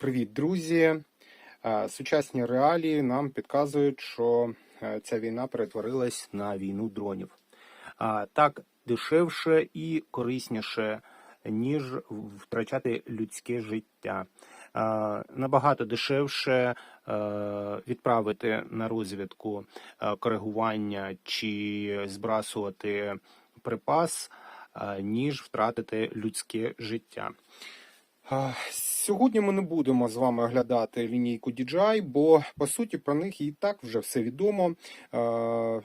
Привіт, друзі! Сучасні реалії нам підказують, що е, ця війна перетворилась на війну дронів. Так дешевше і корисніше, ніж втрачати людське життя. Набагато дешевше е, відправити на розвідку е, коригування чи збрасувати припас, ніж втратити людське життя. Сьогодні ми не будемо з вами оглядати лінійку DJI, бо по суті про них і так вже все відомо.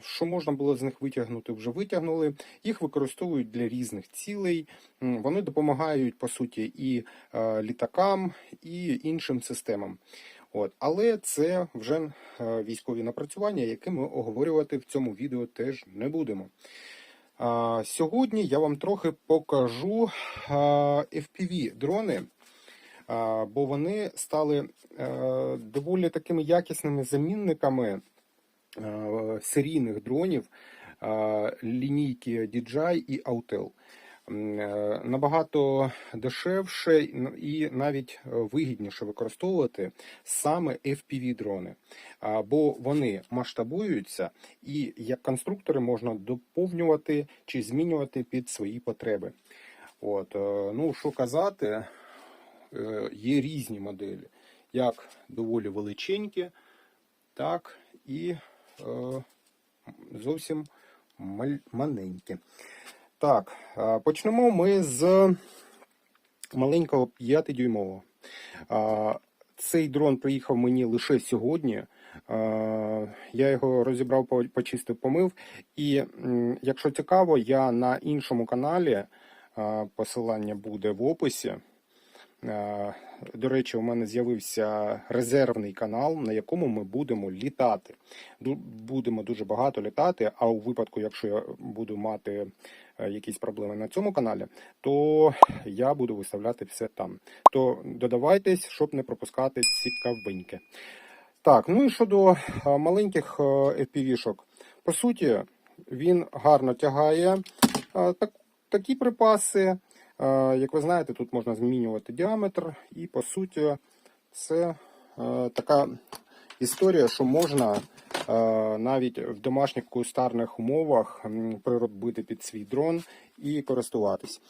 Що можна було з них витягнути, вже витягнули. Їх використовують для різних цілей. Вони допомагають по суті і е, літакам, і іншим системам. От, але це вже е, військові напрацювання, які ми оговорювати в цьому відео теж не будемо. Сьогодні я вам трохи покажу FPV дрони, бо вони стали е, доволі такими якісними замінниками е, серійних дронів е, лінійки DJI і Autel. Набагато дешевше і навіть вигідніше використовувати саме FPV дрони, бо вони масштабуються і як конструктори можна доповнювати чи змінювати під свої потреби. От, ну що казати, є різні моделі, як доволі величенькі, так і е, зовсім маленькі. Так, е, почнемо ми з маленького 5-дюймового. Цей дрон приїхав мені лише сьогодні. Я його розібрав, по- почистив, помив. І якщо цікаво, я на іншому каналі, посилання буде в описі. Е, До речі, у мене з'явився резервний канал, на якому ми будемо літати. Будемо дуже багато літати. А у випадку, якщо я буду мати е, якісь проблеми на цьому каналі, то я буду виставляти все там. То додавайтесь, щоб не пропускати цікавиньки. Так, ну і щодо е, маленьких FPV-шок. По суті, він гарно тягає так, такі припаси. Е, Як ви знаєте, тут можна змінювати діаметр, і по суті, це е, така історія, що можна е, навіть в домашніх кустарних умовах приробити під свій дрон і користуватись.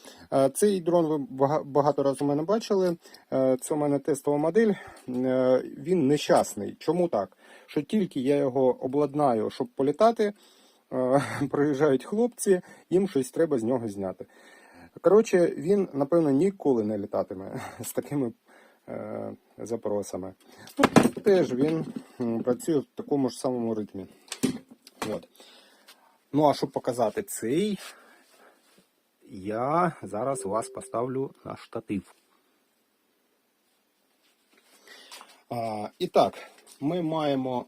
Цей дрон ви багато разів у мене бачили. Це у мене тестова модель. Він нещасний. Чому так? Що тільки я його обладнаю, щоб політати, приїжджають хлопці, їм щось треба з нього зняти. Коротше, він, напевно, ніколи не літатиме з такими е, запросами. Ну, теж він працює в такому ж самому ритмі. От. Ну, а щоб показати цей, я зараз вас поставлю на штатив. А, і так, ми маємо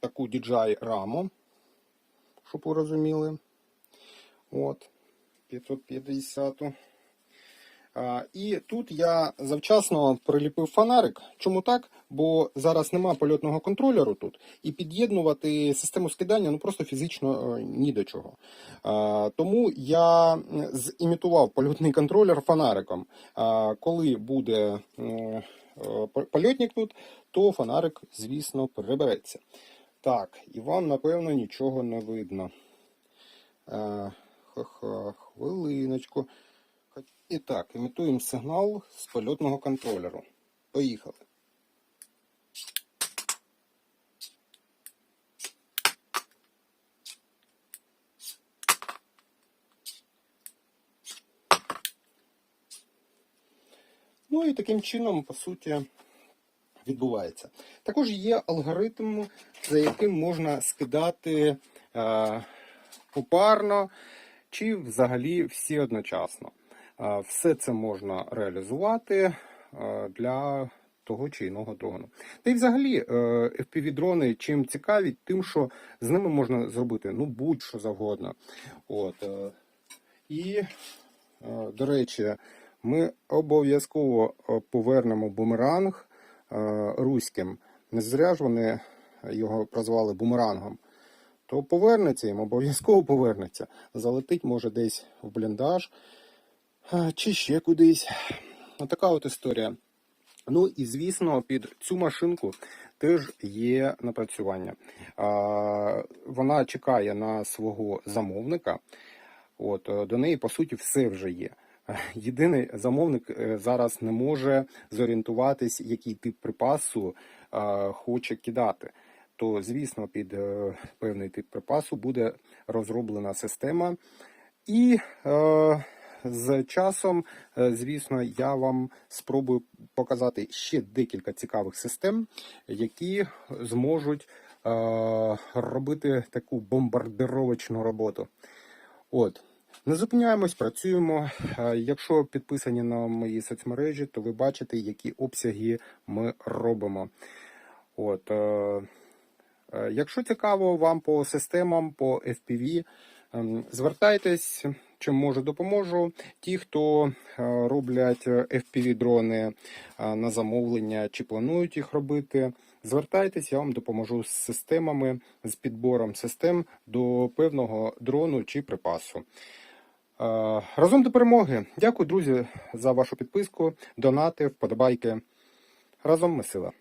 таку DJI раму, щоб ви розуміли. От. 550. І тут я завчасно приліпив фонарик. Чому так? Бо зараз нема польотного контролеру тут, і під'єднувати систему скидання ну просто фізично е, ні до чого. Тому я зімітував польотний контролер фонариком. Коли буде е, е, по- польотник тут, то фонарик, звісно, прибереться. Так, і вам, напевно, нічого не видно. Е, Ха-ха, хвилиночку. І так, імітуємо сигнал з польотного контролеру. Поїхали. Ну і таким чином, по суті, відбувається. Також є алгоритм, за яким можна скидати е, попарно чи взагалі всі одночасно. Все це можна реалізувати е, для того чи іного дрону. Та й взагалі е, FPV-дрони чим цікаві, тим, що з ними можна зробити ну, будь-що завгодно. От, е, і, до речі, ми обов'язково повернемо бумеранг руським. Не зря ж вони його прозвали бумерангом. То повернеться їм, обов'язково повернеться. Залетить, може, десь в бліндаж чи ще кудись. Отака от історія. Ну і звісно, під цю машинку теж є напрацювання. Вона чекає на свого замовника. От е, до неї по суті все вже є. Єдиний замовник е, зараз не може зорієнтуватись, який тип припасу хоче кидати. То, звісно, під е, певний тип припасу буде розроблена система, і е, з часом, е, звісно, я вам спробую показати ще декілька цікавих систем, які зможуть е, робити таку бомбардировочну роботу. От. Не зупиняємось, працюємо. Е, Якщо підписані на мої соцмережі, то ви бачите, які обсяги ми робимо. От, якщо цікаво вам по системам, по FPV, ем, звертайтесь, чим можу, допоможу. Ті, хто е, роблять FPV-дрони е, на замовлення чи планують їх робити, звертайтесь, я вам допоможу з системами, з підбором систем до певного дрону чи припасу. Е, Разом до перемоги. Дякую, друзі, за вашу підписку, донати, вподобайки. Разом ми сила.